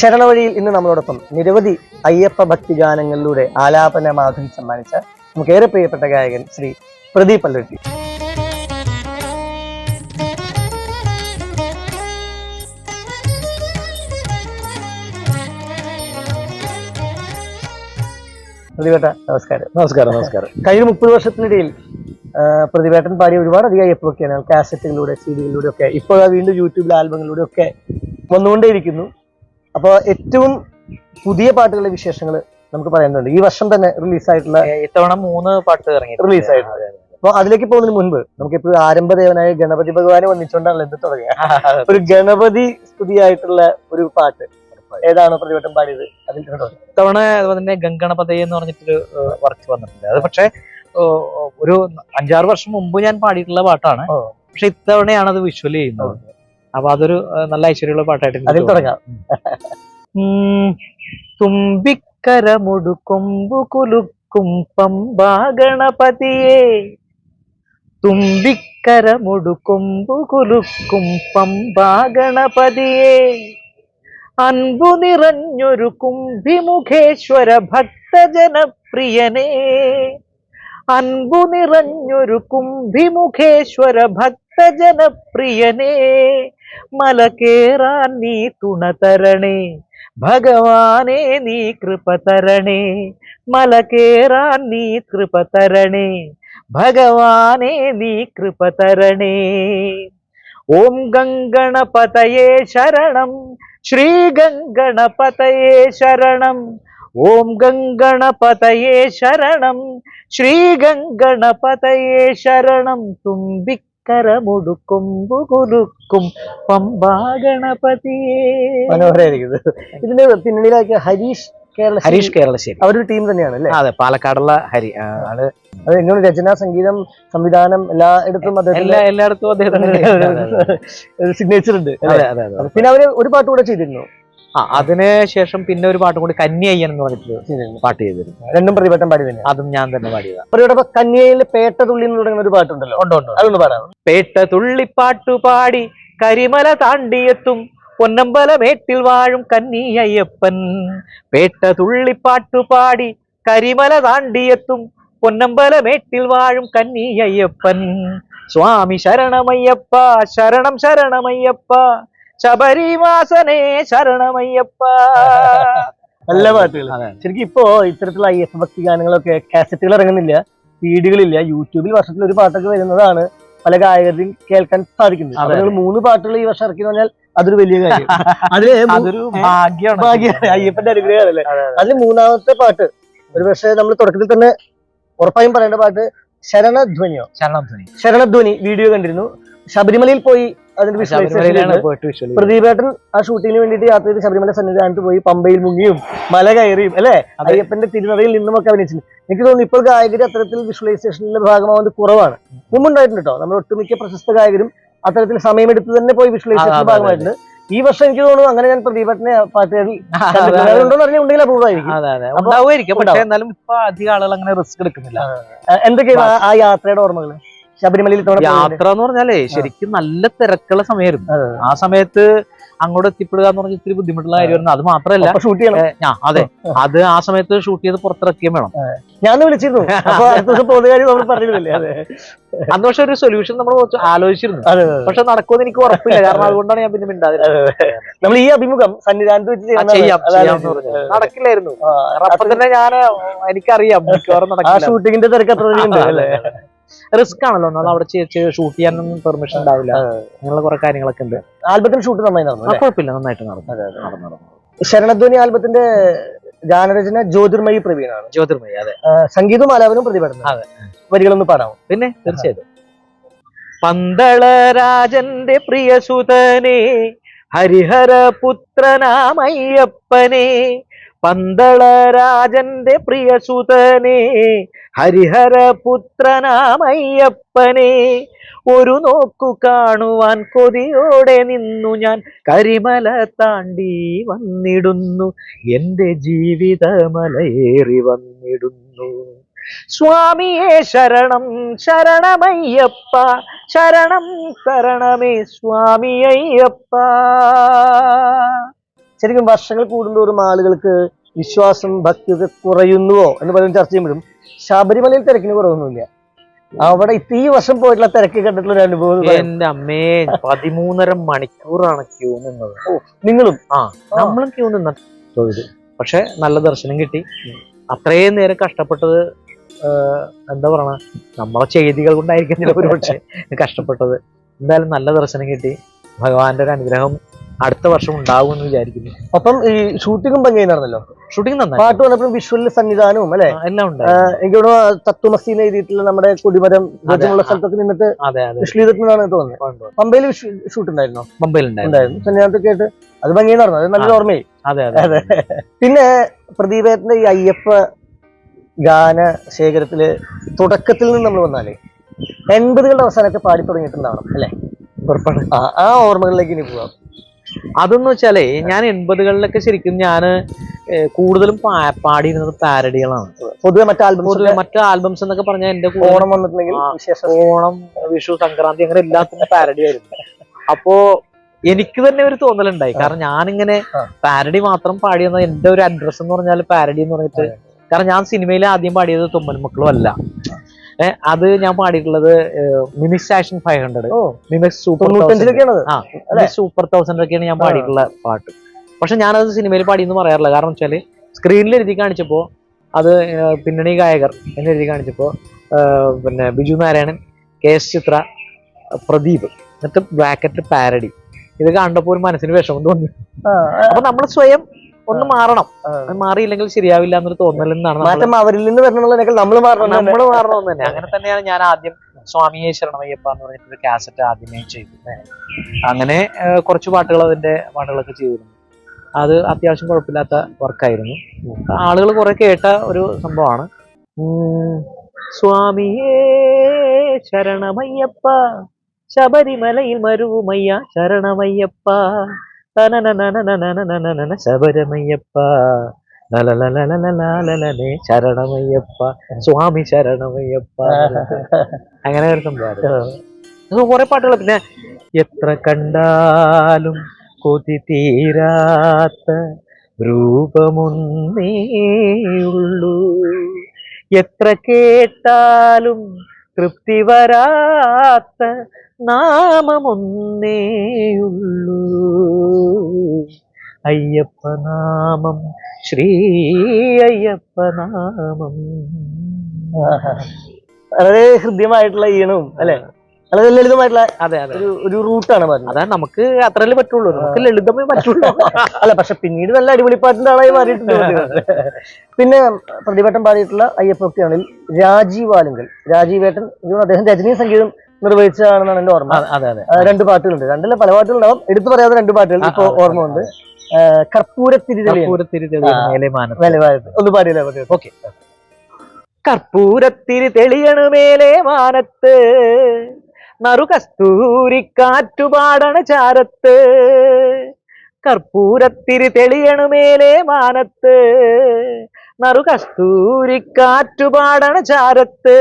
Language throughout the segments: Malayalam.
ശരണവഴിയിൽ ഇന്ന് നമ്മളോടൊപ്പം നിരവധി അയ്യപ്പ ഭക്തി ഗാനങ്ങളിലൂടെ ആലാപന മാധുരി സമ്മാനിച്ച നമുക്കേറെ പ്രിയപ്പെട്ട ഗായകൻ ശ്രീ പ്രദീപ് അല്ലെട്ടി. പ്രതിവേട്ട നമസ്കാരം. നമസ്കാരം നമസ്കാരം. കഴിഞ്ഞ മുപ്പത് വർഷത്തിനിടയിൽ പ്രതിവേട്ടൻ പാടിയ ഒരുപാട് അധികം അയ്യപ്പ ഭക്തിയാണ്. കാസറ്റുകളിലൂടെ സീഡികളിലൂടെ ഒക്കെ. ഇപ്പോൾ വീണ്ടും യൂട്യൂബിലെ ആൽബങ്ങളിലൂടെ ഒക്കെ വന്നുകൊണ്ടേയിരിക്കുന്നു. അപ്പോൾ ഏറ്റവും പുതിയ പാട്ടുകളുടെ വിശേഷങ്ങൾ നമുക്ക് പറയാനുണ്ട്. ഈ വർഷം തന്നെ റിലീസായിട്ടുള്ള ഇത്തവണ മൂന്ന് പാട്ട് ഇറങ്ങി റിലീസ് ആയിട്ടുണ്ട്. അപ്പോൾ അതിലേക്ക് പോകുന്നതിന് മുൻപ് നമുക്ക് ഇപ്പോൾ ആരംഭദേവനായ ഗണപതി ഭഗവാനെ വന്നിച്ചുകൊണ്ടാണല്ലോ എന്ത് തുടങ്ങിയ? ഒരു ഗണപതി സ്തുതിയായിട്ടുള്ള ഒരു പാട്ട് ഏതാണ് പ്രതിവട്ടം പാടിയത്? അതിൽ ഇത്തവണ അതുപോലെ തന്നെ ഗംഗണപതയെ എന്ന് പറഞ്ഞിട്ടൊരു വർക്ക് വന്നിട്ടുണ്ട്. അത് പക്ഷേ ഒരു അഞ്ചാറ് വർഷം മുമ്പ് ഞാൻ പാടിയിട്ടുള്ള പാട്ടാണ്. പക്ഷെ ഇത്തവണയാണ് അത് വിഷ്വൽ ചെയ്യുന്നത്. അപ്പൊ അതൊരു നല്ല ഐശ്വര്യമുള്ള പാട്ടായിട്ട് അതിൽ തുടങ്ങാം. ഉം. തുമ്പിക്കര മുടുക്കൊമ്പു കുലുക്കും പമ്പാഗണപതിയെ. തുമ്പിക്കര മുടുക്കൊമ്പു കുലുക്കും പമ്പാഗണപതിയെ. അൻപു നിറഞ്ഞൊരു കുംഭിമുഖേശ്വര ഭക്തജനപ്രിയനേ. അൻപു നിറഞ്ഞൊരു കുംഭിമുഖേശ്വര ഭക്തജനപ്രിയനേ. మలకేరాన్ని తుణతరణే భగవానే నీ కృపతరణే మలకేరాన్ని కృపతరణే భగవానే నీ కృపతరణే ఓం గంగణపతయే శరణం శ్రీ గంగణపతయే శరణం ఓం గంగణపతయే శరణం శ్రీ గంగణపతయే శరణం తుంబిక్ ശരണം ഓം ഗംഗണപതയേ ശരണം ശ്രീ ഗംഗണപതയേ ശരണം തുമ്പിക്കര മുടുക്കൊമ്പു കുലുക്കും പമ്പാ ഗണപതിയേ മനോഹരമായിരിക്കുന്നത് ഇതിന്റെ പിന്നണിയിലാക്കിയ ഹരീഷ് കേരള ഹരീഷ് കേരളശ്ശേരി. അവരൊരു ടീം തന്നെയാണ് അല്ലേ? അതെ പാലക്കാടുള്ള ഹരി ആണ്. അത് എന്നോട് രചന സംഗീതം സംവിധാനം എല്ലായിടത്തും എല്ലാ എല്ലായിടത്തും അദ്ദേഹത്തിന്റെ സിഗ്നേച്ചർ ഉണ്ട് അതെ അതെ അതെ. പിന്നെ അവർ ഒരു പാട്ട് കൂടെ ചെയ്തിരുന്നു? ആ അതിനുശേഷം പിന്നെ ഒരു പാട്ടും കൂടി കന്യയ്യൻ എന്ന് പറഞ്ഞിട്ട് പാട്ട് ചെയ്തിരുന്നു. രണ്ടും പ്രതിവട്ടം പാടി തന്നെ അതും ഞാൻ തന്നെ പാടിയത്. പ്രതിവട്ടം കന്യയിൽ പേട്ട തുള്ളി എന്ന് തുടങ്ങുന്ന ഒരു പാട്ടുണ്ടല്ലോ. ഉണ്ടോ ഉണ്ട് അതൊന്ന് പാടാം പേട്ട തുള്ളിപ്പാട്ടു പാടി കരിമല താണ്ടിയെത്തും. പൊന്നമ്പലമേട്ടിൽ വാഴും കന്നിയയ്യപ്പൻ പേട്ട തുള്ളിപ്പാട്ടു പാടി കരിമല താണ്ടിയെത്തും. പൊന്നമ്പലമേട്ടിൽ വാഴും കന്നിയയ്യപ്പൻ സ്വാമി ശരണമയ്യപ്പ ശരണം ശരണമയ്യപ്പ. ശബരിവാസനേ ശരണമയ്യപ്പ. നല്ല പാട്ടുകൾ. ശരിക്കും ഇപ്പോ ഇത്തരത്തിലുള്ള ഐ എഫ് ഭക്തി ഗാനങ്ങളൊക്കെ കാസറ്റുകൾ ഇറങ്ങുന്നില്ല വീടുകളില്ല. യൂട്യൂബിൽ വർഷത്തിൽ ഒരു പാട്ടൊക്കെ വരുന്നതാണ് പല ഗായകരുടെയും കേൾക്കാൻ സാധിക്കുന്നത്. അപ്പൊ മൂന്ന് പാട്ടുകൾ ഈ വർഷം ഇറക്കി പറഞ്ഞാൽ അതൊരു വലിയ കാര്യം. അതിൽ ഭാഗ്യമാണ്. അയ്യപ്പന്റെ അനുഗ്രഹമല്ലേ അതെ, അതിൽ മൂന്നാമത്തെ പാട്ട് ഒരു പക്ഷേ നമ്മൾ തുടക്കത്തിൽ തന്നെ ഉറപ്പായും പറയേണ്ട പാട്ട് ശരണധ്വനിയോ? ശരണധ്വനി. ശരണധ്വനി വീഡിയോ കണ്ടിരുന്നു. ശബരിമലയിൽ പോയി അതിന്റെ വിഷ്വലൈസേഷൻ പ്രദീപേട്ടൻ ആ ഷൂട്ടിങ്ങിന് വേണ്ടിയിട്ട് യാത്ര ചെയ്ത് ശബരിമല സന്നിധാനത്ത് പോയി പമ്പയിൽ മുങ്ങിയും മല കയറിയും അല്ലെ? അയ്യപ്പന്റെ തിരുനടയിൽ നിന്നുമൊക്കെ അഭിനയിച്ചു എനിക്ക് തോന്നുന്നു ഇപ്പോൾ ഗായകർ അത്തരത്തിൽ വിഷ്വലൈസേഷനിലെ ഭാഗമാവുന്നത് കുറവാണ്. മുമ്പുണ്ടായിട്ടുണ്ട് കേട്ടോ നമ്മുടെ ഒട്ടുമിക്ക പ്രശസ്ത ഗായകരും അത്തരത്തിൽ സമയമെടുത്ത് തന്നെ പോയി വിഷ്വലൈസേഷൻ ഭാഗമായിട്ടുണ്ട്. ഈ വർഷം എനിക്ക് തോന്നുന്നു അങ്ങനെ ഞാൻ പ്രദീപത്തിനെ ഉണ്ടെങ്കിൽ അപൂർവമായിരിക്കും. എന്നാലും ഇപ്പൊ അധികം ആളുകൾ അങ്ങനെ റിസ്ക് എടുക്കുന്നില്ല. എന്തൊക്കെയാണ് ആ- ആ യാത്രയുടെ ഓർമ്മകൾ ശബരിമലയിൽ യാത്ര എന്ന് പറഞ്ഞാലേ ശരിക്കും നല്ല തിരക്കുള്ള സമയമായിരുന്നു. ആ സമയത്ത് അങ്ങോട്ട് എത്തിപ്പെടുക എന്ന് പറഞ്ഞാൽ ഇത്തിരി ബുദ്ധിമുട്ടുള്ള കാര്യമായിരുന്നു അത് മാത്രമല്ല ഷൂട്ട് ചെയ്യണം. അതെ അത് ആ സമയത്ത് ഷൂട്ട് ചെയ്ത് പുറത്തിറക്കുകയും വേണം. ഞാൻ വിളിച്ചിരുന്നു. അന്ന് പക്ഷെ ഒരു സൊല്യൂഷൻ നമ്മൾ ആലോചിച്ചിരുന്നു. പക്ഷെ നടക്കുമെന്ന് എനിക്ക് ഉറപ്പില്ല. കാരണം അതുകൊണ്ടാണ് ഞാൻ പിന്നെ മിണ്ടാതിരുന്നത്. നമ്മൾ ഈ അഭിമുഖം സന്നിധാനത്ത് വെച്ച് ചെയ്യാം. നടക്കില്ലായിരുന്നു. അപ്പൊ തന്നെ ഞാൻ എനിക്കറിയാം മിക്കവാറും ഷൂട്ടിങ്ങിന്റെ തിരക്ക് അത്ര റിസ്ക് ആണല്ലോ. നമ്മൾ അവിടെ ഷൂട്ട് ചെയ്യാനൊന്നും പെർമിഷൻ ഉണ്ടാവില്ല. അങ്ങനെയുള്ള കുറെ കാര്യങ്ങളൊക്കെ ഉണ്ട്. ആൽബത്തിന് ഷൂട്ട് നന്നായി നടന്നു? കുഴപ്പമില്ല. നന്നായിട്ട് നടന്നു. ശരണധ്വനി ആൽബത്തിന്റെ ഗാനരചന ജ്യോതിർമയി പ്രവീണാണ്. ജ്യോതിർമയി അതെ. സംഗീതവും ആലാപനവും പ്രതിപാടുന്നു അതെ. വരികളൊന്ന് പാടാവും പിന്നെ തീർച്ചയായിട്ടും. പന്തള രാജന്റെ പ്രിയസുതനെ ഹരിഹര പുത്രനാമയ്യപ്പനെ പന്തളരാജന്റെ പ്രിയസുതനെ ഹരിഹര പുത്രനാമയ്യപ്പനെ ഒരു നോക്കു കാണുവാൻ കൊതിയോടെ നിന്നു ഞാൻ. കരിമല താണ്ടി വന്നിടുന്നു എന്റെ ജീവിതമലയേറി വന്നിടുന്നു. സ്വാമിയെ ശരണം ശരണമയ്യപ്പ ശരണം തരണമേ സ്വാമിയപ്പ ശരിക്കും വർഷങ്ങൾ കൂടുന്തോറും ആളുകൾക്ക് വിശ്വാസം ഭക്തിയൊക്കെ കുറയുന്നുവോ എന്ന് പറയുന്ന ചർച്ച ചെയ്യുമ്പോഴും ശബരിമലയിൽ തിരക്കിന് കുറവൊന്നുമില്ല. അവിടെ ഈ വർഷം പോയിട്ടുള്ള തിരക്ക് കണ്ടിട്ടുള്ള ഒരു അനുഭവം എന്റെ അമ്മേ പതിമൂന്നര മണിക്കൂറാണ് ക്യൂ നിന്നത്. നിങ്ങളും? ആ നമ്മളും ക്യൂ നിന്ന. പക്ഷെ നല്ല ദർശനം കിട്ടി. അത്രയും നേരം കഷ്ടപ്പെട്ടത് എന്താ പറയണ? നമ്മളെ ചെയ്തികൾ കൊണ്ടായിരിക്കും ഒരുപക്ഷെ ഒരു പക്ഷേ കഷ്ടപ്പെട്ടത്. എന്തായാലും നല്ല ദർശനം കിട്ടി. ഭഗവാന്റെ ഒരു അനുഗ്രഹം അടുത്ത വർഷം ഉണ്ടാവും എന്ന് വിചാരിക്കുന്നു. അപ്പം ഈ ഷൂട്ടിങ്ങും ഭംഗി നടന്നല്ലോ ഷൂട്ടിംഗ് നന്നായി. പാട്ട് വന്നപ്പോഴും വിഷ്വൽ സംവിധാനവും അല്ലെ? എല്ലാം ഉണ്ട് എനിക്ക് തത്തു മസീന എഴുതിയിട്ടുള്ള നമ്മുടെ കൊടിമരം ഉള്ള. സ്ഥലത്തൊക്കെ നിന്നിട്ട് വിഷ്വൽ ചെയ്തിട്ടുണ്ടെന്നാണ് തോന്നുന്നത്. പമ്പയിൽ ഷൂട്ട് ഉണ്ടായിരുന്നോ? പമ്പയിൽ ഉണ്ടായിരുന്നു. സന്നിധാനത്തൊക്കെ ആയിട്ട് അത് ഭംഗിയായി നടന്നു അത് നല്ല ഓർമ്മയായി. അതെ അതെ. അതെ. പിന്നെ പ്രദീപേട്ടന്റെ ഈ അയ്യപ്പ ഗാന ശേഖരത്തിൽ തുടക്കത്തിൽ നിന്ന് നമ്മൾ വന്നാലേ എൺപതുകളുടെ അവസാനത്തെ പാടി തുടങ്ങിയിട്ടുണ്ടാവണം അല്ലെ? ആ ഓർമ്മകളിലേക്ക് ഇനി പോവാം. അതെന്ന് വെച്ചാലേ ഞാൻ എൺപതുകളിലൊക്കെ ശരിക്കും ഞാൻ കൂടുതലും പാടിയിരുന്നത് പാരഡികളാണ്. പൊതുവെ മറ്റേ പൊതുവെ മറ്റു ആൽബംസ് എന്നൊക്കെ പറഞ്ഞാൽ എന്റെ ഓണം വന്നിട്ടുണ്ടെങ്കിൽ ഓണം വിഷു സംക്രാന്തി അങ്ങനെ എല്ലാത്തിനും പാരഡി ആയിരുന്നു. അപ്പോ എനിക്ക് തന്നെ ഒരു തോന്നലുണ്ടായി. കാരണം ഞാനിങ്ങനെ. പാരഡി മാത്രം പാടിയെന്ന എന്റെ ഒരു അഡ്രസ് എന്ന് പറഞ്ഞാൽ പാരഡി എന്ന് പറഞ്ഞിട്ട് കാരണം ഞാൻ സിനിമയിൽ ആദ്യം പാടിയത് തുമ്മൻ മക്കളും അല്ല. അത് ഞാൻ പാടിയിട്ടുള്ളത് mimics action five hundred. Mimics super super thousand ഒക്കെയാണ് ഞാൻ പാടിയിട്ടുള്ള പാട്ട്. പക്ഷെ ഞാനത് സിനിമയിൽ പാടിയെന്ന് പറയാറില്ല. കാരണം വെച്ചാൽ സ്ക്രീനിൽ എഴുതി കാണിച്ചപ്പോ അത് പിന്നണി ഗായകർ എന്ന് എഴുതി കാണിച്ചപ്പോ പിന്നെ ബിജു നാരായണൻ കെ എസ് ചിത്ര പ്രദീപ് എന്നിട്ട് ബ്രാക്കറ്റ് പാരഡി. ഇത് കണ്ടപ്പോൾ ഒരു മനസ്സിന് വിഷമം തോന്നി. അപ്പൊ നമ്മൾ സ്വയം ഒന്ന് മാറണം. മാറിയില്ലെങ്കിൽ ശരിയാവില്ല എന്നൊരു തോന്നൽ എന്നാണ് മാറ്റം അവരിൽ നിന്ന് വരണമെന്നുള്ളതിനേക്കാൾ നമ്മൾ മാറണം നമ്മൾ മാറണം തന്നെ. അങ്ങനെ തന്നെയാണ് ഞാൻ ആദ്യം സ്വാമിയെ ശരണമയ്യപ്പ എന്ന് പറഞ്ഞിട്ടൊരു കാസറ്റ് ആദ്യമേ ചെയ്തു അങ്ങനെ കുറച്ച് പാട്ടുകൾ അതിന്റെ പാട്ടുകളൊക്കെ ചെയ്തിരുന്നു. അത് അത്യാവശ്യം കുഴപ്പമില്ലാത്ത വർക്കായിരുന്നു. ആളുകൾ കുറെ കേട്ട ഒരു സംഭവമാണ്. സ്വാമിയേ ശരണമയ്യപ്പ ശബരിമലയിൽ മരുവുമയ്യ ശരണമയ്യപ്പ. ശബരമയ്യപ്പ ലലലലലലലേ ശരണമയ്യപ്പ സ്വാമി ശരണമയ്യപ്പ അങ്ങനെ ഒരു സംഭവം കുറെ പാട്ടുകൾ പിന്നെ എത്ര കണ്ടാലും കൊതി തീരാത്ത രൂപമൊന്നേയുള്ളൂ എത്ര കേട്ടാലും തൃപ്തി വരാത്ത നാമമൊന്നേയുള്ളൂ. അയ്യപ്പ നാമം ശ്രീ അയ്യപ്പ നാമം വളരെ ഹൃദ്യമായിട്ടുള്ള ഈണവും അല്ലെ? വളരെ ലളിതമായിട്ടുള്ള അതെ അതെ. ഒരു ഒരു റൂട്ടാണ് പറഞ്ഞത്. അതാ നമുക്ക് അത്രല്ലേ പറ്റുള്ളൂ. നമുക്ക് ലളിതമേ പറ്റുള്ളൂ. അല്ല പക്ഷെ പിന്നീട് നല്ല അടിപൊളി പാട്ടിന്റെ ആളായി മാറിയിട്ടുണ്ട് പിന്നെ പ്രതിപട്ടം പാടിയിട്ടുള്ള അയ്യപ്പൊക്കെയാണെങ്കിൽ രാജീവ് ആലുങ്കൽ. രാജീവേട്ടൻ അദ്ദേഹം രജനീ സംഗീതം നിർവഹിച്ചതാണെന്നാണ് എന്റെ ഓർമ്മ. അതെ അതെ രണ്ട് പാട്ടുകളുണ്ട്. രണ്ടല്ല പല പാട്ടുകളുണ്ടാവും. എടുത്തു പറയാതെ രണ്ട് പാട്ടുകൾ ഇപ്പൊ ഓർമ്മ ഉണ്ട്. ഒന്ന് പാടിയില്ലേ പാട്ട് ഓക്കെ കർപ്പൂരത്തിരി തെളിയണ മേലെ മാനത്ത് നറു കസ്തൂരി കാറ്റുപാടണ ചാരത്ത് കർപ്പൂരത്തിരി തെളിയണ മേലെ മാനത്ത് നറു കസ്തൂരി കാറ്റുപാടണ ചാരത്ത്.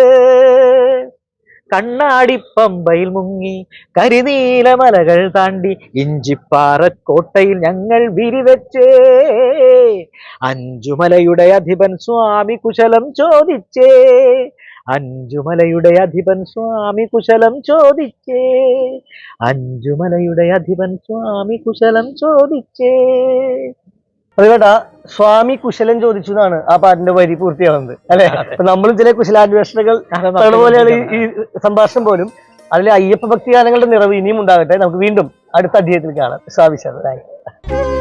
കണ്ണാടി പമ്പയിൽ മുങ്ങി കരിനീല മലകൾ താണ്ടി ഇഞ്ചിപ്പാറക്കോട്ടയിൽ ഞങ്ങൾ വിരിവെച്ചേ അഞ്ചുമലയുടെ അധിപൻ സ്വാമി കുശലം ചോദിച്ചേ. അഞ്ചുമലയുടെ അധിപൻ സ്വാമി കുശലം ചോദിച്ചേ. അഞ്ചുമലയുടെ അധിപൻ സ്വാമി കുശലം ചോദിച്ചേ. പ്രതിഭട്ട സ്വാമി കുശലൻ ചോദിച്ചു എന്നാണ് ആ പാട്ടിന്റെ വരി പൂർത്തിയാവുന്നത്. അല്ലെ? നമ്മളും ചില കുശലാന്വേഷണങ്ങൾ പോലെയാണ് ഈ- ഈ സംഭാഷണം പോലും. അതിലെ അയ്യപ്പ ഭക്തി ഗാനങ്ങളുടെ നിറവ് ഇനിയും ഉണ്ടാകട്ടെ. നമുക്ക് വീണ്ടും അടുത്ത അധ്യായത്തിൽ കാണാം. സ്വാമി ശരണം.